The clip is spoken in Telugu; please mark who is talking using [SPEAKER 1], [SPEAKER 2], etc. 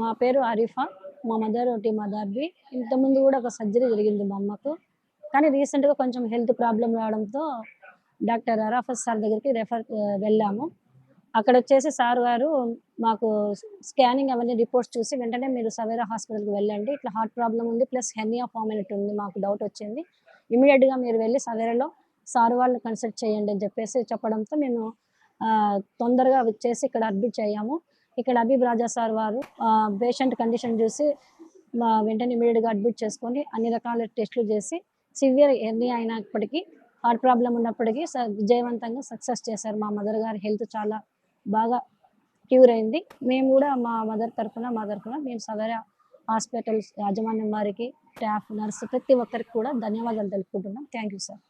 [SPEAKER 1] మా పేరు ఆరిఫా మా మదర్ ఒకటి మదర్ది ఇంతకుముందు కూడా ఒక సర్జరీ జరిగింది మా అమ్మకు. కానీ రీసెంట్గా కొంచెం హెల్త్ ప్రాబ్లం రావడంతో డాక్టర్ అరాఫత్ సార్ దగ్గరికి రెఫర్ వెళ్ళాము. అక్కడ వచ్చేసి సార్ గారు మాకు స్కానింగ్ అవన్నీ రిపోర్ట్స్ చూసి వెంటనే మీరు సవేరా హాస్పిటల్కి వెళ్ళండి. ఇట్లా హార్ట్ ప్రాబ్లం ఉంది ప్లస్ హెర్నియా ఫామ్ అయినట్టు ఉంది మాకు డౌట్ వచ్చింది. ఇమీడియట్గా మీరు వెళ్ళి సవేరాలో సార్ వాళ్ళని కన్సల్ట్ చేయండి అని చెప్పేసి చెప్పడంతో మేము తొందరగా వచ్చేసి ఇక్కడ అడ్మిట్ అయ్యాము. ఇక్కడ అబీబ్ రాజా సార్ వారు పేషెంట్ కండిషన్ చూసి మా వెంటనే ఇమీడియట్గా అడ్మిట్ చేసుకొని అన్ని రకాల టెస్టులు చేసి సివియర్ ఎర్నీ అయినప్పటికీ హార్ట్ ప్రాబ్లం ఉన్నప్పటికీ స- విజయవంతంగా సక్సెస్ చేశారు. మా మదర్ గారి హెల్త్ చాలా బాగా క్యూర్ అయింది. మేము కూడా మా మదర్ తరఫున మా తరఫున మేము సదర హాస్పిటల్స్ యాజమాన్యం వారికి స్టాఫ్ నర్సు ప్రతి ఒక్కరికి కూడా ధన్యవాదాలు తెలుపుకుంటున్నాం. Thank you sir